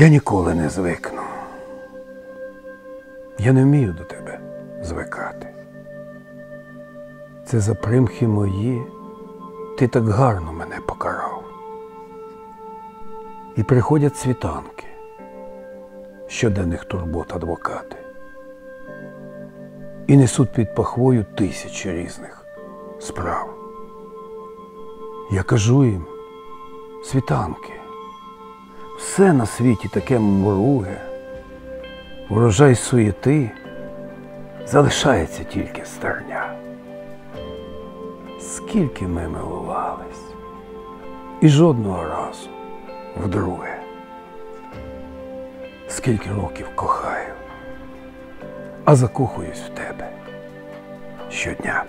Я ніколи не звикну. Я не вмію до тебе звикати. Це за примхи мої, ти так гарно мене покарав. І приходять світанки, щоденних турбот адвокати, і несуть під пахвою тисячі різних справ. Я кажу їм, світанки, все на світі таке мруге, урожай суєти, залишається тільки стерня. Скільки ми милувались, і жодного разу вдруге. Скільки років кохаю, а закохуюсь в тебе щодня.